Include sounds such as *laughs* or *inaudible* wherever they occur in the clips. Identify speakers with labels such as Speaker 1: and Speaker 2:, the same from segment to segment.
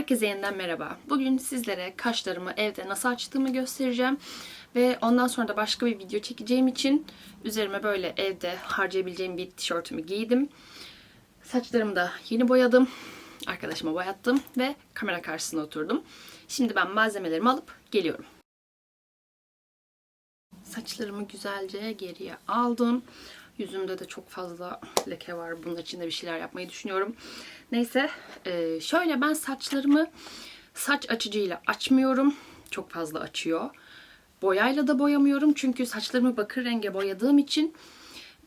Speaker 1: Herkese yeniden merhaba. Bugün sizlere kaşlarımı evde nasıl açtığımı göstereceğim. Ve ondan sonra da başka bir video çekeceğim için üzerime böyle evde harcayabileceğim bir tişörtümü giydim. Saçlarımı da yeni boyadım. Arkadaşıma boyattım ve kamera karşısına oturdum. Şimdi ben malzemelerimi alıp geliyorum. Saçlarımı güzelce geriye aldım. Yüzümde de çok fazla leke var. Bunun için de bir şeyler yapmayı düşünüyorum. Neyse e, şöyle ben saçlarımı saç açıcıyla açmıyorum. Çok fazla açıyor. Boyayla da boyamıyorum. Çünkü saçlarımı bakır renge boyadığım için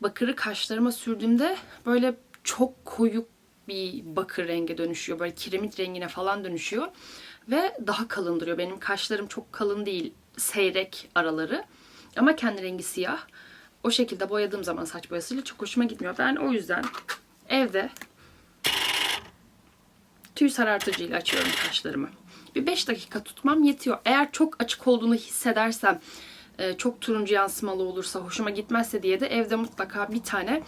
Speaker 1: bakırı kaşlarıma sürdüğümde böyle çok koyu bir bakır renge dönüşüyor. Böyle kiremit rengine falan dönüşüyor. Ve daha kalın duruyor. Benim kaşlarım çok kalın değil. Seyrek araları. Ama kendi rengi siyah. O şekilde boyadığım zaman saç boyasıyla çok hoşuma gitmiyor. Ben o yüzden evde tüy sarartıcıyla açıyorum kaşlarımı. Bir 5 dakika tutmam yetiyor. Eğer çok açık olduğunu hissedersem, e, çok turuncu yansımalı olursa, hoşuma gitmezse diye de evde mutlaka bir tane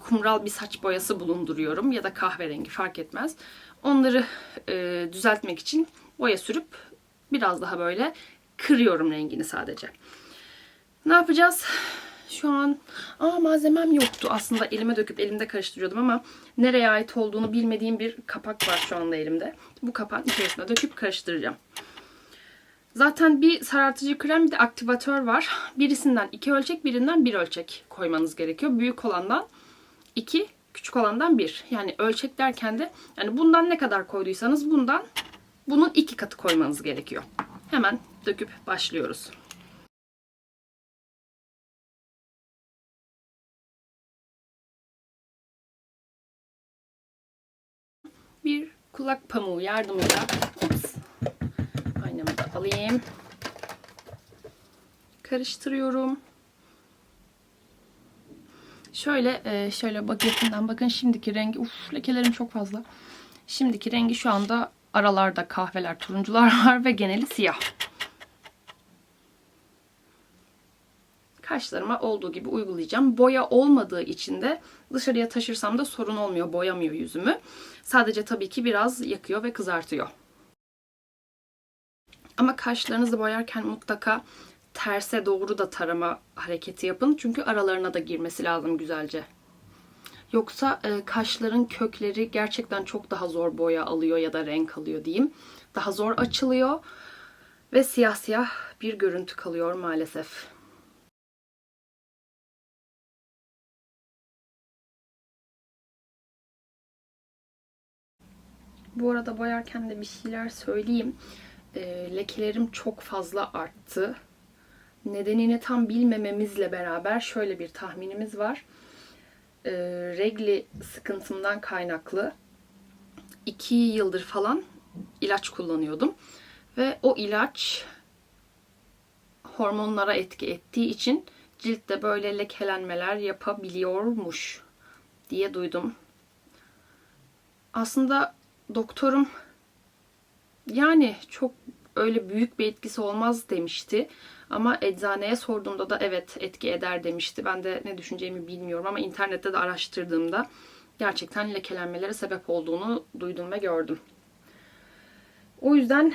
Speaker 1: kumral bir saç boyası bulunduruyorum. Ya da kahverengi fark etmez. Onları e, düzeltmek için boya sürüp biraz daha böyle kırıyorum rengini sadece. Ne yapacağız? Şu an aa malzemem yoktu aslında elime döküp elimde karıştırıyordum ama nereye ait olduğunu bilmediğim bir kapak var şu anda elimde. Bu kapağın içerisine döküp karıştıracağım. Zaten bir sarartıcı krem bir de aktivatör var. Birisinden iki ölçek birinden bir ölçek koymanız gerekiyor. Büyük olandan iki, küçük olandan bir. Yani ölçek derken de yani bundan ne kadar koyduysanız bundan bunun iki katı koymanız gerekiyor. Hemen döküp başlıyoruz. Bir kulak pamuğu yardımıyla ops, aynamı da alayım. Karıştırıyorum. Şöyle e, şöyle bak yakından bakın şimdiki rengi uf lekelerim çok fazla. Şimdiki rengi şu anda aralarda kahveler, turuncular *laughs* var ve geneli siyah. Kaşlarıma olduğu gibi uygulayacağım. Boya olmadığı için de dışarıya taşırsam da sorun olmuyor. Boyamıyor yüzümü. Sadece tabii ki biraz yakıyor ve kızartıyor. Ama kaşlarınızı boyarken mutlaka terse doğru da tarama hareketi yapın. Çünkü aralarına da girmesi lazım güzelce. Yoksa e, kaşların kökleri gerçekten çok daha zor boya alıyor ya da renk alıyor diyeyim. Daha zor açılıyor ve siyah siyah bir görüntü kalıyor maalesef. Bu arada boyarken de bir şeyler söyleyeyim. E, lekelerim çok fazla arttı. Nedenini tam bilmememizle beraber şöyle bir tahminimiz var. E, regli sıkıntımdan kaynaklı 2 yıldır falan ilaç kullanıyordum. Ve o ilaç hormonlara etki ettiği için ciltte böyle lekelenmeler yapabiliyormuş diye duydum. Aslında doktorum yani çok öyle büyük bir etkisi olmaz demişti. Ama eczaneye sorduğumda da evet etki eder demişti. Ben de ne düşüneceğimi bilmiyorum ama internette de araştırdığımda gerçekten lekelenmelere sebep olduğunu duydum ve gördüm. O yüzden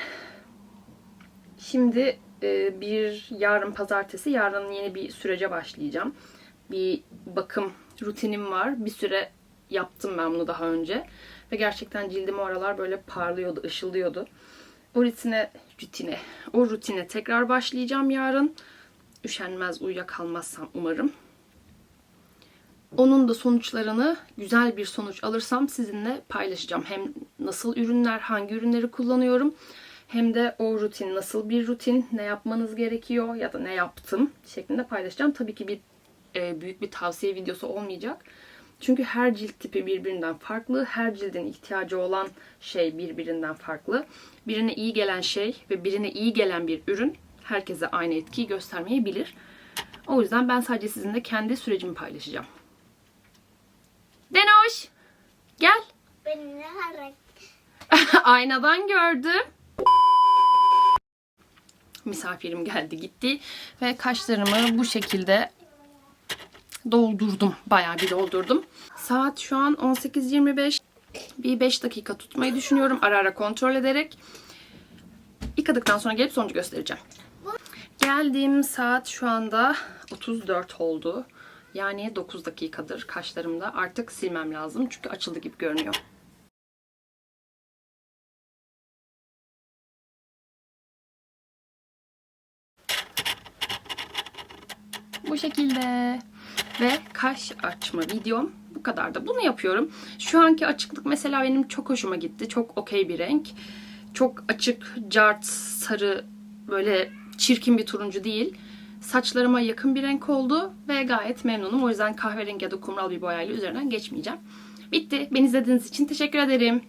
Speaker 1: şimdi e, bir yarın pazartesi yarın yeni bir sürece başlayacağım. Bir bakım rutinim var. Bir süre yaptım ben bunu daha önce. Ve gerçekten cildim o aralar böyle parlıyordu, ışıldıyordu. O rutine, rutine, o rutine tekrar başlayacağım yarın. Üşenmez, uyuyakalmazsam umarım. Onun da sonuçlarını güzel bir sonuç alırsam sizinle paylaşacağım. Hem nasıl ürünler, hangi ürünleri kullanıyorum hem de o rutin nasıl bir rutin, ne yapmanız gerekiyor ya da ne yaptım şeklinde paylaşacağım. Tabii ki bir e, büyük bir tavsiye videosu olmayacak. Çünkü her cilt tipi birbirinden farklı. Her cildin ihtiyacı olan şey birbirinden farklı. Birine iyi gelen şey ve birine iyi gelen bir ürün herkese aynı etkiyi göstermeyebilir. O yüzden ben sadece sizinle kendi sürecimi paylaşacağım. Denoş! Gel.
Speaker 2: Beni. *laughs*
Speaker 1: Aynadan gördüm. Misafirim geldi gitti ve kaşlarımı bu şekilde doldurdum. Bayağı bir doldurdum. Saat şu an 18.25. bir 5 dakika tutmayı düşünüyorum ara ara kontrol ederek. Yıkadıktan sonra gelip sonucu göstereceğim. Geldiğim saat şu anda 34 oldu. Yani 9 dakikadır kaşlarımda. Artık silmem lazım çünkü açıldı gibi görünüyor. Bu şekilde. Kaş açma videom bu kadar da. Bunu yapıyorum. Şu anki açıklık mesela benim çok hoşuma gitti. Çok okey bir renk. Çok açık, cart, sarı, böyle çirkin bir turuncu değil. Saçlarıma yakın bir renk oldu ve gayet memnunum. O yüzden kahverengi ya da kumral bir boyayla üzerinden geçmeyeceğim. Bitti. Beni izlediğiniz için teşekkür ederim.